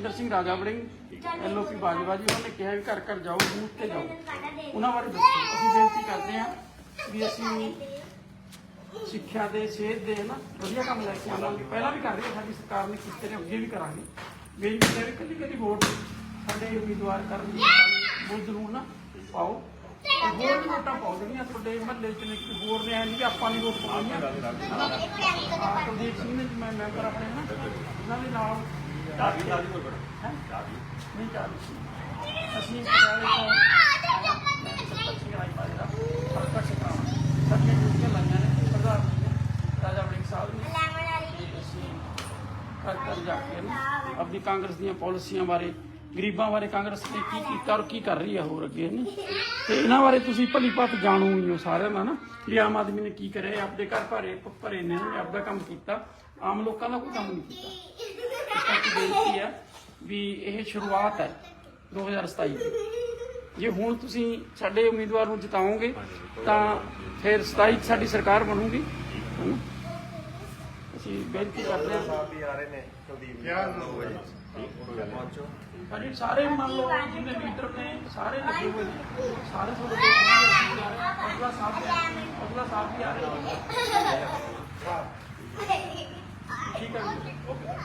Baljinder Singh Raja Warring LOP Bajwa ਜੀ, ਉਹਨਾਂ ਨੇ ਕਿਹਾ ਵੀ ਘਰ ਘਰ ਜਾਓ, ਬੂਥ ਤੇ ਜਾਓ। ਉਹਨਾਂ ਬਾਰੇ ਦੱਸੋ, ਅਸੀਂ ਬੇਨਤੀ ਕਰਦੇ ਹਾਂ ਵੀ ਅਸੀਂ ਸਿੱਖਿਆ ਦੇ, ਸਿਹਤ ਦੇ ਨਾ ਵਧੀਆ ਕੰਮ ਲੈ ਕੇ ਆਵਾਂਗੇ। ਪਹਿਲਾਂ ਵੀ ਕਰ ਰਹੀ ਹੈ, ਸਾਡੀ ਸਰਕਾਰ ਨੇ ਕੀਤੇ ਨੇ, ਅੱਗੇ ਵੀ ਕਰਾਂਗੇ। ਮੇਰੀ ਵੀ ਹੈ ਕਦੀ ਕਦੀ ਵੋਟ ਸਾਡੇ ਉਮੀਦਵਾਰ ਕਰਨ ਦੀ ਬਹੁਤ ਜ਼ਰੂਰ ਨਾ ਪਾਓ। ਤੇ ਹੋਰ ਵੋਟਾਂ ਪਾਓ ਜਿਹੜੀਆਂ ਤੁਹਾਡੇ ਮਹੱਲੇ ਚ ਨੇ, ਕਿ ਹੋਰ ਨੇ ਨਹੀਂ ਕਿ ਆਪਾਂ ਨਹੀਂ ਵੋਟ ਪਾਉਣੀ ਕੁਲਦੀਪ ਸਿੰਘ ਨੇ ਮੈਂ ਮੈਂਬਰ ਆਪਣੇ ਨਾ ਉਹਨਾਂ ਦੇ ਨਾਲ ਬੜਾ ਨਹੀਂ ਅਸੀਂ ਤਾਂ ਸਰਪੰਚ ਰਾਈ ਪਾਈ ਦਾ ਨੇ। ਪ੍ਰਧਾਨ ਰਾਜਾ ਵੜਿੰਗ ਸਾਹਿਬ ਨੇ। ਘਰ ਘਰ ਜਾ ਕੇ ਆਪਣੀ ਕਾਂਗਰਸ ਦੀਆਂ ਪਾਲਿਸੀਆਂ ਬਾਰੇ ਗਰੀਬਾਂ ਬਾਰੇ ਕਾਂਗਰਸ ਨੇ ਕੀ ਕੀਤਾ ਔਰ ਕੀ ਕਰ ਰਹੀ ਹੈ ਹੋਰ ਅੱਗੇ ਨੇ ਤੇ ਇਹਨਾਂ ਬਾਰੇ ਤੁਸੀਂ ਭਲੀ ਭਾਤ ਜਾਣੂ ਹੀ ਹੋ ਸਾਰਿਆਂ ਦਾ, ਨਾ? ਵੀ ਆਮ ਆਦਮੀ ਨੇ ਕੀ ਕਰਿਆ, ਇਹ ਆਪਦੇ ਘਰ ਭਰੇ ਭਰੇ ਨੇ ਆਪਦਾ ਕੰਮ ਕੀਤਾ। ਆਮ ਲੋਕਾਂ ਦਾ ਕੋਈ ਕੰਮ ਨਹੀਂ ਕੀਤਾ। ਇਸ ਕਰਕੇ ਬੇਨਤੀ ਹੈ ਵੀ ਇਹ ਸ਼ੁਰੂਆਤ ਹੈ 2027 ਦੀ। ਜੇ ਹੁਣ ਤੁਸੀਂ ਸਾਡੇ ਉਮੀਦਵਾਰ ਨੂੰ ਜਿਤਾਓਗੇ, ਤਾਂ ਫਿਰ 27 ਸਾਡੀ ਸਰਕਾਰ ਬਣੂਗੀ, ਹਨਾ? ਅਸੀਂ ਬੇਨਤੀ ਕਰਦੇ ਹਾਂ ਸਾਹਿਬ ਵੀ ਆ ਰਹੇ ਨੇ ਕੁਲਦੀਪ ਜੀ। ਪਹੁੰਚੋ। ਸਾਡੇ ਸਾਰੇ ਮੰਨ ਲਓ ਜਿੰਨੇ ਲੀਡਰ ਨੇ ਸਾਰੇ ਲੱਗੇ ਹੋਏ ਨੇ। ਸਾਰੇ ਤੁਹਾਡੇ ਕੋਲ ਆ ਰਹੇ ਅਗਲਾ ਸਾਹਿਬ ਵੀ ਆ ਰਹੇ ਨੇ, ਅਗਲਾ ਸਾਹਿਬ ਵੀ ਆ ਰਹੇ ਨੇ। ਠੀਕ ਹੈ ਓਕੇ।